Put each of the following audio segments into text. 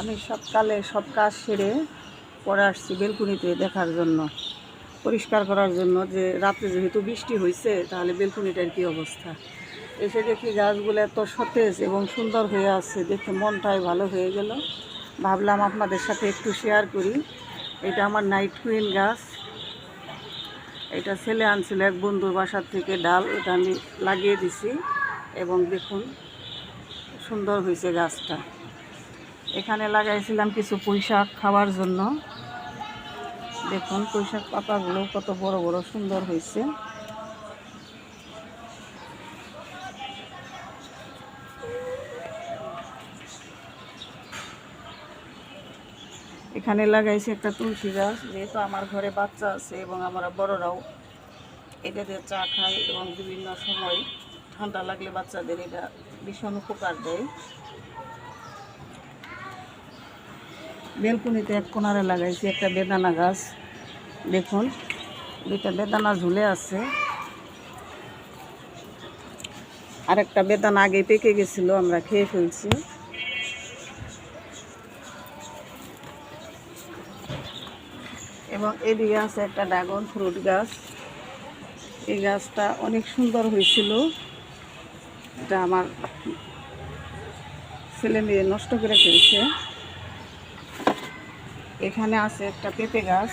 আমি সকালে সব কাজ সেরে পরে আসছি বেলকুনিতে দেখার জন্য, পরিষ্কার করার জন্য যে রাতে যেহেতু বৃষ্টি হয়েছে তাহলে বেলকুনিটার কী অবস্থা? এসে দেখি গাছগুলো এত সতেজ এবং সুন্দর হয়ে আছে, দেখে মনটাই ভালো হয়ে গেল। ভাবলাম আপনাদের সাথে একটু শেয়ার করি। এটা আমার নাইট কুইন গাছ। এটা ছেলে আনছিল এক বন্ধুর বাসার থেকে ডাল এটা আমি লাগিয়ে দিছি। এবং দেখুন, সুন্দর হয়েছে গাছটা। এখানে লাগাইছিলাম কিছু পুঁইশাক খাওয়ার জন্য। দেখুন, পুঁইশাক পাতাগুলো কত বড় বড় সুন্দর হয়েছে। এখানে লাগাইছি একটা তুলসী গাছ, যেহেতু আমার ঘরে বাচ্চা আছে এবং আমরা বড়রাও। এটা দিয়ে চা খাই এবং বিভিন্ন সময় ঠান্ডা লাগলে বাচ্চাদের এটা ভীষণ উপকার দেয়। বেলকুনিতে এক কোনারে লাগাইছি, একটা বেদানা গাছ। দেখুন, দুইটা বেদানা ঝুলে আছে। আর একটা বেদানা আগে পেকে গেছিল, আমরা খেয়ে ফেলছি। এবং এদিকে আছে একটা ড্রাগন ফ্রুট গাছ। এই গাছটা অনেক সুন্দর হয়েছিল। এটা আমার ছেলে মেয়ে নষ্ট করে ফেলছে। এখানে আছে একটা পেঁপে গাছ।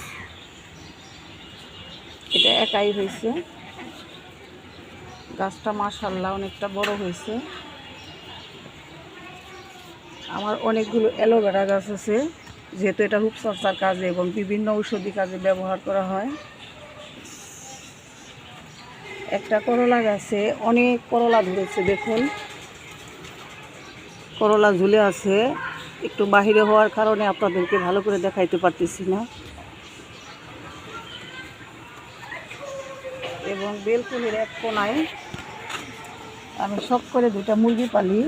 এটা একাই হয়েছে। গাছটা মাশাল্লাহ অনেকটা বড় হয়েছে। আমার অনেকগুলো অ্যালোভেরা গাছ আছে, যেহেতু এটা রূপচর্চার কাজে এবং বিভিন্ন ঔষধি কাজে ব্যবহার করা হয়। একটা করলা গাছে অনেক করলা ধরেছে, দেখুন। করলা ঝুলে আছে। একটু বাহিরে হওয়ার কারণে আপনাদেরকে ভালো করে দেখাইতে পারতেছি না। এবং বেলকুনির এক কোনায় আমি শখ করে দুটা মুরগি পালি।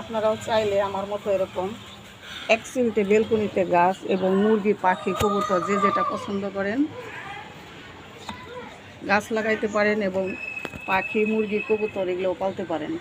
আপনারাও চাইলে আমার মতো এরকম এক সিলটে বেলকুনিতে গাছ এবং মুরগি, পাখি, কবুতর যে যেটা পছন্দ করেন গাছ লাগাইতে পারেন এবং পাখি, মুরগি, কবুতর এগুলোও পালতে পারেন।